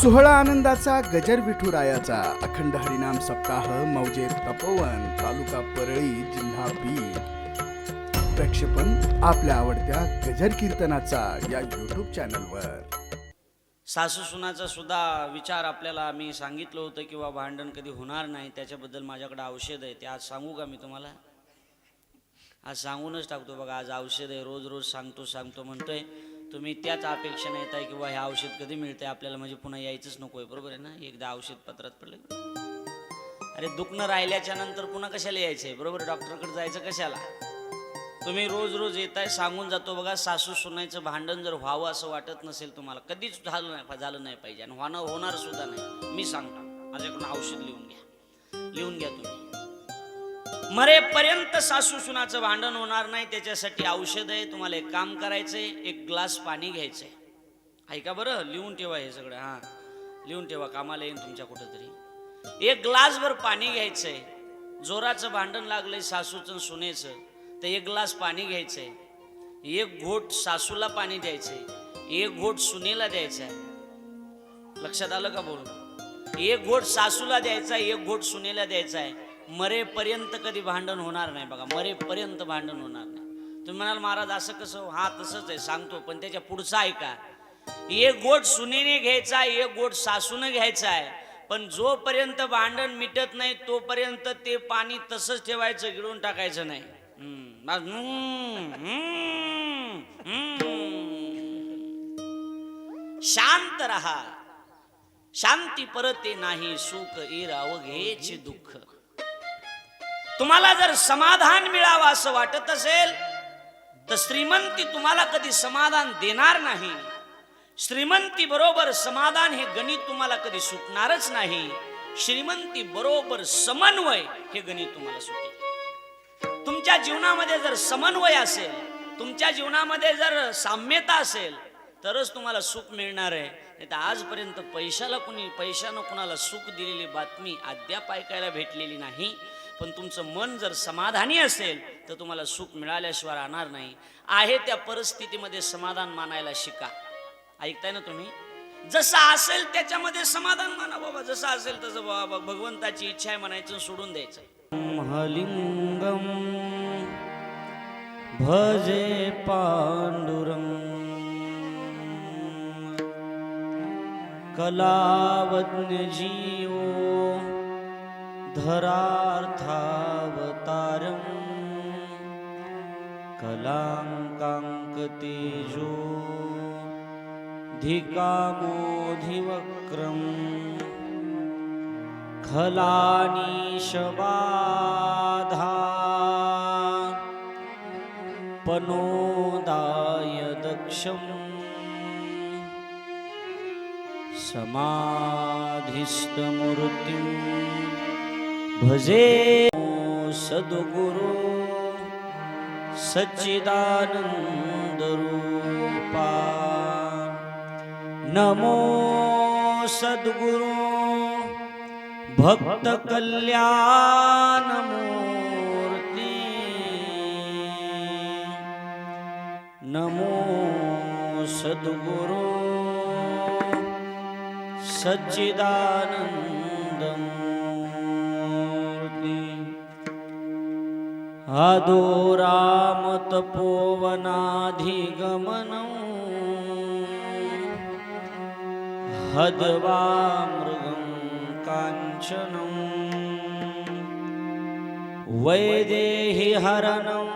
सोहळा आनंदाचा गजर विठुरायाचा. अखंड हरिनाम सप्ताह मौजे तपोवन तालुका परळी जिल्हा बीड. प्रक्षेपण आपल्या आवडत्या गजर कीर्तनाचा या युट्यूब चॅनलवर सासू सुनाचा सुद्धा विचार आपल्याला मी सांगितलं होतं किंवा भांडण कधी होणार नाही त्याच्याबद्दल माझ्याकडे औषध आहे. ते आज सांगू का मी तुम्हाला? आज सांगूनच टाकतो बघा आज औषध आहे. रोज रोज सांगतो सांगतो म्हणतोय. तुम्ही त्याच अपेक्षेने येत आहे किंवा हे औषध कधी मिळतंय? आपल्याला म्हणजे पुन्हा यायचंच नको आहे बरोबर आहे ना? एकदा औषध पत्रात पडलं अरे दुखणं राहिल्याच्या नंतर पुन्हा कशाला यायचं आहे बरोबर डॉक्टरकडे जायचं कशाला? तुम्ही रोज रोज येताय सांगून जातो बघा सासू सुनायचं भांडण जर व्हावं असं वाटत नसेल तुम्हाला कधीच झालं नाही झालं नाही पाहिजे. आणि होणं होणार सुद्धा नाही. मी सांगतो. माझ्याकडून औषध लिहून घ्या. लिहून घ्या तुम्ही. मरेपर्यंत सासू सुनाचं भांडण होणार नाही त्याच्यासाठी औषध आहे तुम्हाला एक काम करायचंय एक ग्लास पाणी घ्यायचंय. ऐका बरं? लिहून ठेवा हे सगळं हां. लिहून ठेवा कामाला येईन तुमच्या कुठंतरी. एक ग्लासभर पाणी घ्यायचंय. जोराचं भांडण लागलंय सासूचं सुनेचं तर एक ग्लास पाणी घ्यायचंय. एक घोट सासूला पाणी द्यायचंय एक घोट सुनेला द्यायचा आहे लक्षात आलं का बोलून? एक घोट सासूला द्यायचा एक घोट सुनेला द्यायचा आहे मरेपर्यंत कधी भांडण होणार नाही बघा मरेपर्यंत भांडण होणार नाही. तुम्ही म्हणाल महाराज असं कसं? हा तसंच आहे सांगतो पण त्याच्या पुढचं ऐका. एक गोट सुनेने घ्यायचा एक गोट सासूने घ्यायचा आहे पण जोपर्यंत भांडण मिटत नाही तोपर्यंत ते पाणी तसंच ठेवायचं गिळून टाकायचं नाही. शांत रहा. शांती परते नाही सुख इराव घ्यायचे दुःख. तुम्हाला जर समाधान मिळावं असं वाटत असेल तर श्रीमंती तुम्हाला कधी समाधान देणार नाही. श्रीमंती बरोबर समाधान हे गणित तुम्हाला कधी सुटणारच नाही. श्रीमंती बरोबर समन्वय हे गणित तुम्हाला सुटेल. तुमच्या जीवनामध्ये जर समन्वय असेल तुमच्या जीवनामध्ये जर साम्यता असेल तरच तुम्हाला सुख मिळणार आहे. नाही तर आजपर्यंत पैशाला कुणी पैशानं कुणाला सुख दिलेली बातमी अद्याप ऐकायला भेटलेली नाही. पण तुमचं मन जर समाधानी असेल तर तुम्हाला सुख मिळाल्याशिवाय राहणार नाही. आहे त्या परिस्थितीमध्ये समाधान मानायला शिका. ऐकताय ना तुम्ही? जसं असेल त्याच्यामध्ये समाधान माना बाबा. जसं असेल तसं बाबा. भगवंताची इच्छा आहे म्हणायचं सोडून द्यायचं. महालिंगम भजे पांडुरंग कलावज्ञ जीवो धरार्थावतारम्। कलाङ्काङ्कतेजो। धिकामोधिवक्रम्। खलानीशबाधा। पनोदाय दक्षम् ભજે સદગુરુ સચ્ચિદાનંદ રૂપા નમો સદગુરુ ભક્ત કલ્યાણ મૂર્તિ. નમો સદગુરુ સચ્ચિદાનંદ अदोरामतपोवनाधिगमनम् हदवा मृगं काञ्चनं वैदेहि हरणं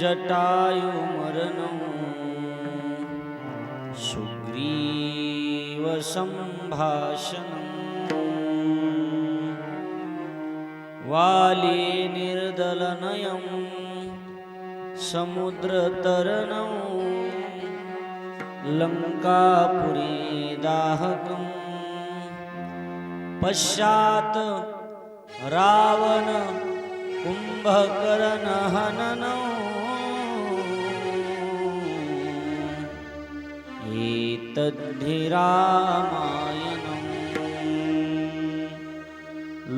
जटायुमरणं सुग्रीवसम्भाषणम् लीनिर्दलनयं समुद्रतरणं लङ्कापुरीदाहकं पश्चात् रावणकुम्भकरणहननौ एतद्धि रामायण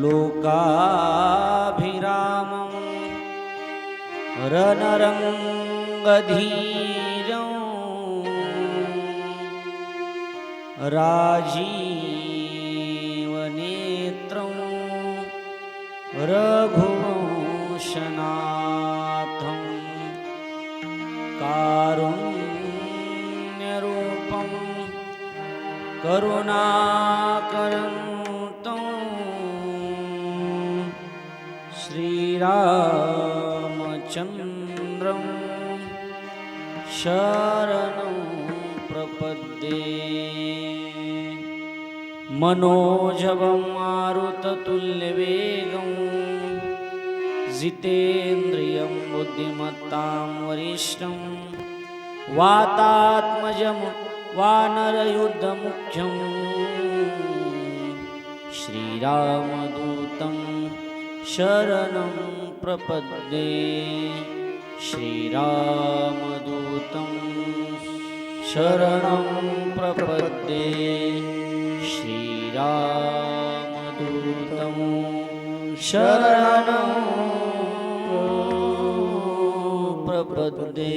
लोकाभिरामं रणरङ्गधीरं राजीवनेत्रं रघुवंशनाथं शरणं प्रपद्ये। मनोजवं मारुततुल्यवेगं जितेन्द्रियं बुद्धिमत्तां वरिष्ठं वातात्मजं वानरयुद्धमुख्यं श्रीरामदूतं शरणं प्रपद्ये। श्रीरामदूतं शरणं प्रपद्ये श्रीरामदूतं शरणं प्रपद्ये।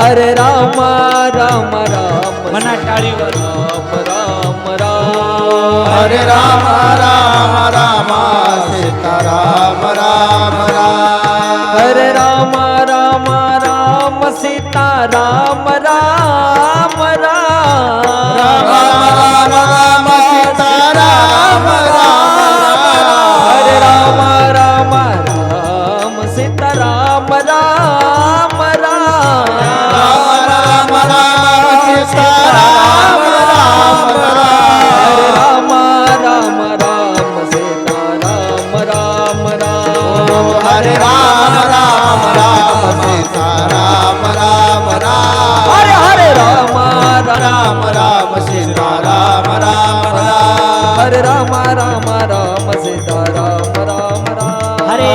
हरे हरे राम राम राम मना टाळी वाजवून. राम राम राम हरे राम राम राम सीता राम राम राम हरे राम राम राम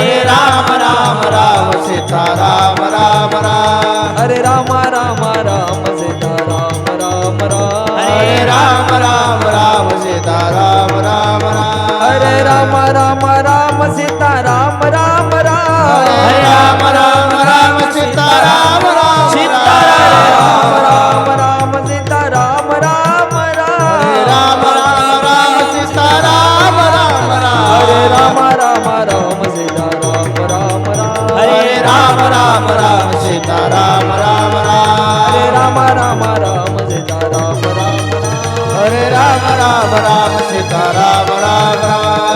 हरे राम राम राम सीता राम राम राम हरे राम राम राम सीता राम राम राम हरे राम राम राम सीता राम राम राम हरे राम राम राम सीता राम राम राम हरे राम राम राम सीता राम राम सीता राम राम राम सीता राम राम. हरे राम राम राम राम सीता राम. राम राम हरे राम राम राम सीता राम राम.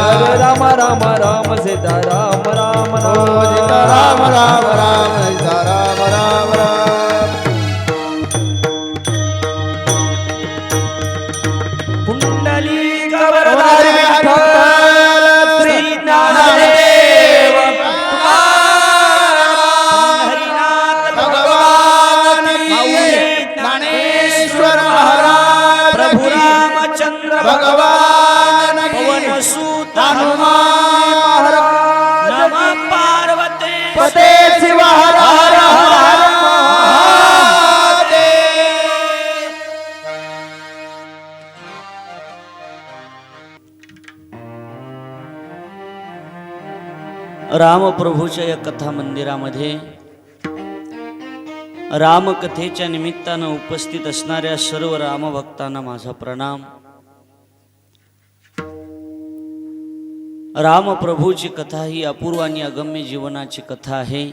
हरे राम राम राम राम सीता राम राम. ओ सीता राम राम राम सीता राम राम रामप्रभूच्या या कथा मंदिरामध्ये रामकथेच्या निमित्तानं उपस्थित असणाऱ्या सर्व रामभक्तांना माझा प्रणाम. रामप्रभूची कथा ही अपूर्व आणि अगम्य जीवनाची कथा आहे.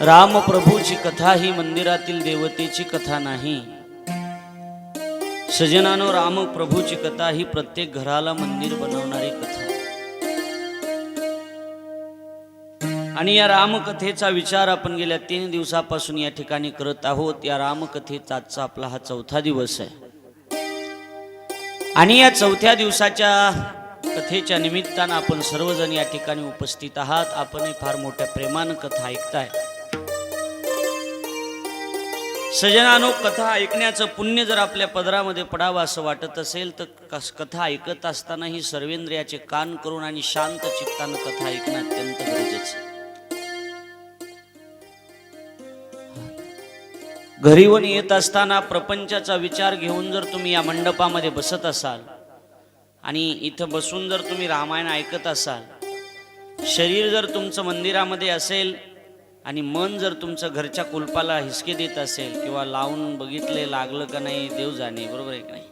रामप्रभूची कथा ही मंदिरातील देवतेची कथा नाही. सजनानो राम प्रभूची कथा ही प्रत्येक घराला मंदिर बनवणारी कथा. आणि या रामकथेचा विचार आपण गेल्या तीन दिवसापासून या ठिकाणी करत आहोत. या रामकथेचा आजचा आपला हा चौथा दिवस आहे. आणि या चौथ्या दिवसाच्या कथेच्या निमित्तानं आपण सर्वजण या ठिकाणी उपस्थित आहात. आपणही फार मोठ्या प्रेमानं कथा ऐकताय. सजनानो कथा ऐकण्याचं पुण्य जर आपल्या पदरामध्ये पडावं असं वाटत असेल तर कस- कथा ऐकत असतानाही सर्वेंद्रियाचे कान करून आणि शांत चित्तानं कथा ऐकणं अत्यंत गरजेचं. घरी घरीवर येत असताना प्रपंचाचा विचार घेऊन जर तुम्ही या मंडपामध्ये बसत असाल आणि इथं बसून जर तुम्ही रामायण ऐकत असाल शरीर जर तुमचं मंदिरामध्ये असेल आणि मन जर तुमचं घरच्या कुलपाला हिसके देत असेल किंवा लावून बघितले लागलं का नाही देव जाणे बरोबर आहे की नाही?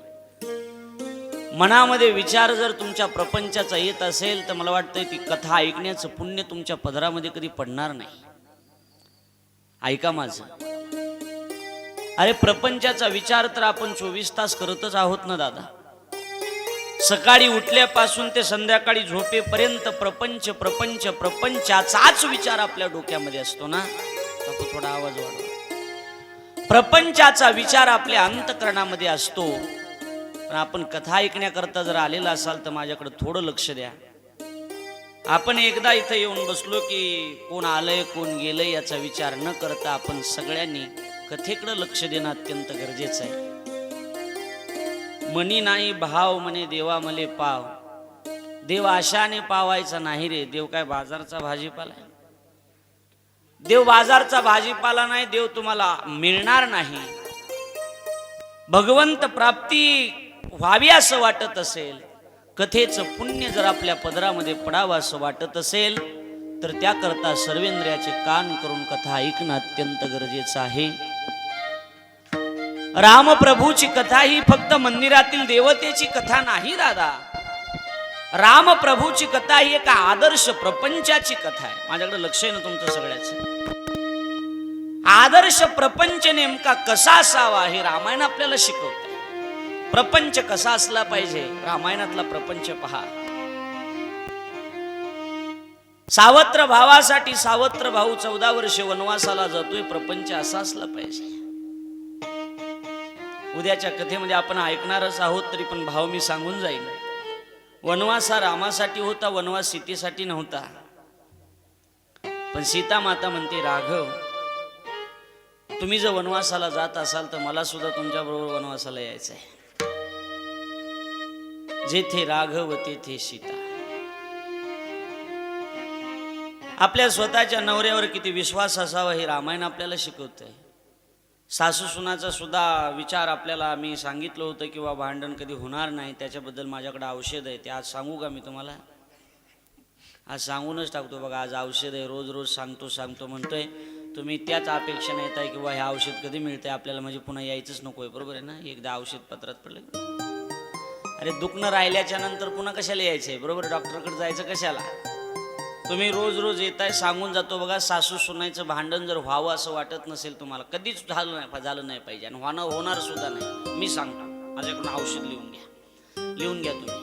मनामध्ये विचार जर तुमच्या प्रपंचाचा येत असेल तर मला वाटतं ती कथा ऐकण्याचं पुण्य तुमच्या पदरामध्ये कधी पडणार नाही. ऐका माझं. अरे प्रपंचाचा विचार तर आपण चोवीस तास करतच आहोत ना दादा? सकाळी उठल्यापासून ते संध्याकाळी झोपेपर्यंत प्रपंच प्रपंच प्रपंचाचाच विचार आपल्या डोक्यामध्ये असतो ना? तो थोडा आवाज वाढवा. प्रपंचाचा विचार आपल्या अंतकरणामध्ये असतो. पण आपण कथा ऐकण्याकरता जर आलेला असाल तर माझ्याकडे थोडं लक्ष द्या. आपण एकदा इथं येऊन बसलो की कोण आलंय कोण गेलंय याचा विचार न करता आपण सगळ्यांनी कथेकडं लक्ष देणं अत्यंत गरजेचं आहे. मनी नाही भाव म्हणे देवा मले पाव. देव आशाने पावायचा नाही रे. देव काय बाजारचा भाजीपाला आहे? देव बाजारचा भाजीपाला नाही देव तुम्हाला मिळणार नाही. भगवंत प्राप्ती व्हावी असं वाटत असेल कथेचं पुण्य जर आपल्या पदरामध्ये पडावं असं वाटत असेल तर त्याकरता सर्वेंद्रियाचे कान करून कथा ऐकणं अत्यंत गरजेचं आहे. रामप्रभूची कथा ही फक्त मंदिरातील देवतेची कथा नाही दादा. रामप्रभूची कथा ही एका आदर्श प्रपंचाची कथा आहे. माझ्याकडे लक्ष आहे ना तुमचं सगळ्याच? आदर्श प्रपंच नेमका कसा असावा हे रामायण आपल्याला शिकवत. प्रपंच कसा असला पाहिजे रामायणातला प्रपंच पहा. सावत्र भावासाठी सावत्र भाऊ चौदा वर्ष वनवासाला जातोय प्रपंच असा असला पाहिजे. उद्याच्या कथेमध्ये आपण ऐकणारच आहोत तरी पण भाव मी सांगून जाईल वनवास हा रामासाठी होता वनवास सीतेसाठी नव्हता. पण सीता माता म्हणते राघव तुम्ही जर वनवासाला जात असाल तर मला सुद्धा तुमच्या बरोबर वनवासाला यायचं आहे. जेथे राघव तेथे सीता. आपल्या स्वतःच्या नवऱ्यावर किती विश्वास असावा हे रामायण आपल्याला शिकवतंय. सासू सुनाचा सुद्धा विचार आपल्याला मी सांगितलं होतं किंवा भांडण कधी होणार नाही त्याच्याबद्दल माझ्याकडे औषध आहे ते आज सांगू का मी तुम्हाला? आज सांगूनच टाकतो बघा आज औषध आहे रोज रोज सांगतो सांगतो म्हणतोय. तुम्ही त्याच अपेक्षेने येत आहे किंवा हे औषध कधी मिळतंय? आपल्याला म्हणजे पुन्हा यायचंच नको आहे बरोबर आहे ना? एकदा औषध पत्रात पडलं अरे दुखणं राहिल्याच्या नंतर पुन्हा कशाला यायचंय? बरोबर डॉक्टरकडे जायचं कशाला? तुम्ही रोज रोज येताय सांगून जातो बघा सासू सुनायचं भांडण जर व्हावं असं वाटत नसेल तुम्हाला कधीच झालं नाही झालं नाही पाहिजे. आणि होणं होणार सुद्धा नाही. मी सांगतो. माझ्याकडून औषध लिहून घ्या. लिहून घ्या तुम्ही.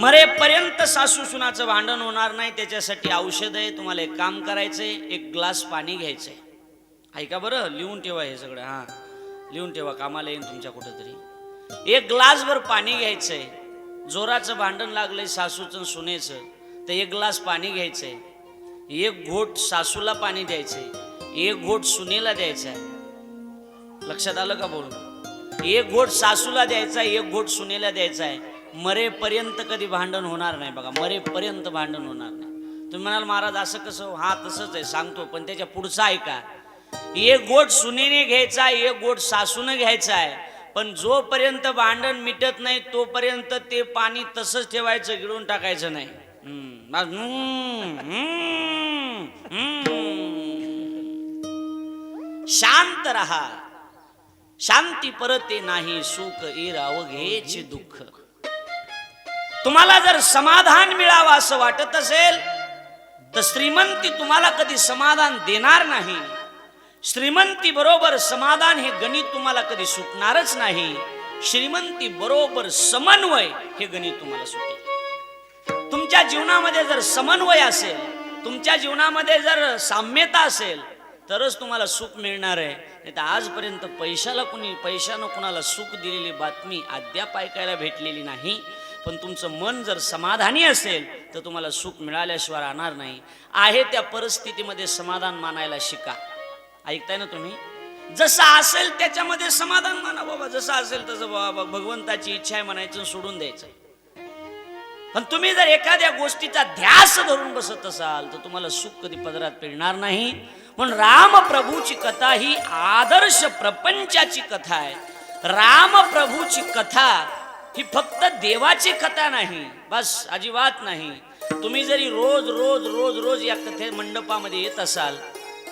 मरेपर्यंत सासू सुनाचं भांडण होणार नाही त्याच्यासाठी औषध आहे. तुम्हाला एक काम करायचंय एक ग्लास पाणी घ्यायचंय. ऐका बरं लिहून ठेवा हे सगळं. हां. लिहून ठेवा कामाला येईन तुमच्या कुठंतरी. एक ग्लासभर पाणी घ्यायचंय. जोराचं भांडण लागलंय सासूचं सुनेचं. तर एक ग्लास पाणी घ्यायचं आहे एक घोट सासूला पाणी द्यायचं आहे एक घोट सुनेला द्यायचा आहे लक्षात आलं का बोलून? एक घोट सासूला द्यायचा आहे एक घोट सुनेला द्यायचा आहे मरेपर्यंत कधी भांडण होणार नाही बघा. मरेपर्यंत भांडण होणार नाही. तुम्ही म्हणाल महाराज असं कसं? हा तसंच आहे सांगतो पण त्याच्या पुढचा ऐका. एक गोट सुनेने घ्यायचा आहे, एक गोट सासूने घ्यायचा आहे पण जोपर्यंत भांडण मिटत नाही तोपर्यंत ते पाणी तसंच ठेवायचं गिळून टाकायचं नाही. शांत रहा. शांती परते नाही सुख एरावघेचे दुःख. तुम्हाला जर समाधान मिळावं असं वाटत असेल तर श्रीमंती तुम्हाला कधी समाधान देणार नाही. श्रीमंती बरोबर समाधान हे गणित तुम्हाला कधी सुटणारच नाही. श्रीमंती बरोबर समन्वय हे गणित तुम्हाला सुटेल. तुमच्या जीवनामध्ये जर समन्वय असेल तुमच्या जीवनामध्ये जर साम्यता असेल तरच तुम्हाला सुख मिळणार आहे. नाही तर आजपर्यंत पैशाला कुणी पैशानं कुणाला सुख दिलेली बातमी अद्याप ऐकायला भेटलेली नाही. पण तुमचं मन जर समाधानी असेल तर तुम्हाला सुख मिळाल्याशिवाय राहणार नाही. आहे त्या परिस्थितीमध्ये समाधान मानायला शिका. ऐकताय ना तुम्ही? जसं असेल त्याच्यामध्ये समाधान माना बाबा. जसं असेल तसं बाबा. भगवंताची इच्छा आहे म्हणायचं सोडून द्यायचं. पण तुम्ही जर एखाद्या गोष्टीचा ध्यास धरून बसत असाल तर तुम्हाला सुख कधी पदरात पिळणार नाही. म्हणून रामप्रभूची कथा ही आदर्श प्रपंचाची कथा आहे. रामप्रभूची कथा ही फक्त देवाची कथा नाही बस अजिबात नाही. तुम्ही जरी रोज रोज रोज रोज या कथे मंडपामध्ये येत असाल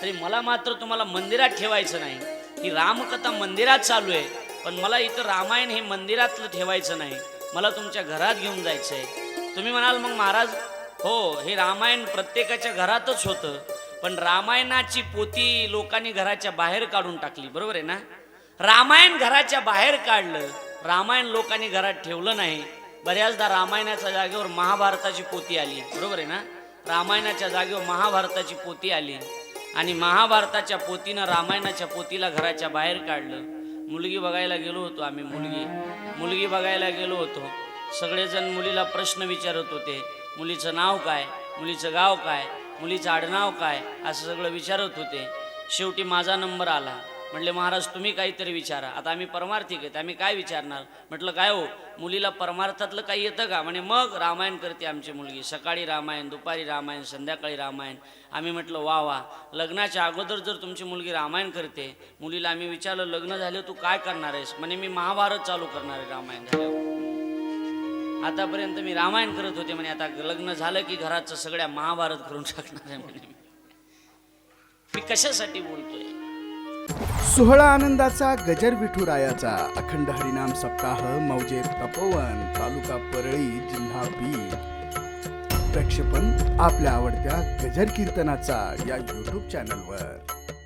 तरी मला मात्र तुम्हाला मंदिरात ठेवायचं नाही. ही रामकथा मंदिरात चालू आहे पण मला इथं रामायण हे मंदिरातलं ठेवायचं नाही. मला तुमच्या घरात घेऊन जायचं आहे तुम्ही म्हणाल मग महाराज हो हे रामायण प्रत्येकाच्या घरातच होतं. पण रामायणाची पोती लोकांनी घराच्या बाहेर काढून टाकली बरोबर आहे ना? रामायण घराच्या बाहेर काढलं रामायण लोकांनी घरात ठेवलं नाही. बऱ्याचदा रामायणाच्या जागेवर महाभारताची पोती आली बरोबर आहे ना? रामायणाच्या जागेवर महाभारताची पोती आली आणि महाभारताच्या पोतीनं रामायणाच्या पोतीला घराच्या बाहेर काढलं. मुलगी बघायला गेलो होतो आम्ही मुलगी. मुलगी बघायला गेलो होतो. सगळेजण मुलीला प्रश्न विचारत होते. मुलीचं नाव काय? मुलीचं गाव काय? मुलीचं आडनाव काय? असं सगळं विचारत होते. शेवटी माझा नंबर आला. म्हटले महाराज तुम्ही काहीतरी विचारा. आता आम्ही परमार्थिक आहेत. आम्ही काय विचारणार? म्हटलं काय हो? मुलीला परमार्थातलं काही येतं का? म्हणे मग रामायण करते आमची मुलगी. सकाळी रामायण दुपारी रामायण संध्याकाळी रामायण. आम्ही म्हटलं वा वा. लग्नाच्या अगोदर जर तुमची मुलगी रामायण करते मुलीला आम्ही विचारलं लग्न झालं तू काय करणार आहेस? म्हणे मी महाभारत चालू करणार आहे रामायण झाल्यावर. आतापर्यंत मी रामायण करत होते म्हणे आता लग्न झालं की घराचं सगळ्या महाभारत करून टाकणार आहे म्हणे मी. कशासाठी बोलतोय? सोहळा आनंदाचा गजर विठुरायाचा अखंड हरिनाम सप्ताह मौजे तपोवन तालुका परळी जिल्हा बीड प्रक्षेपण आपल्या आवडत्या गजर कीर्तनाचा या युट्यूब चॅनलवर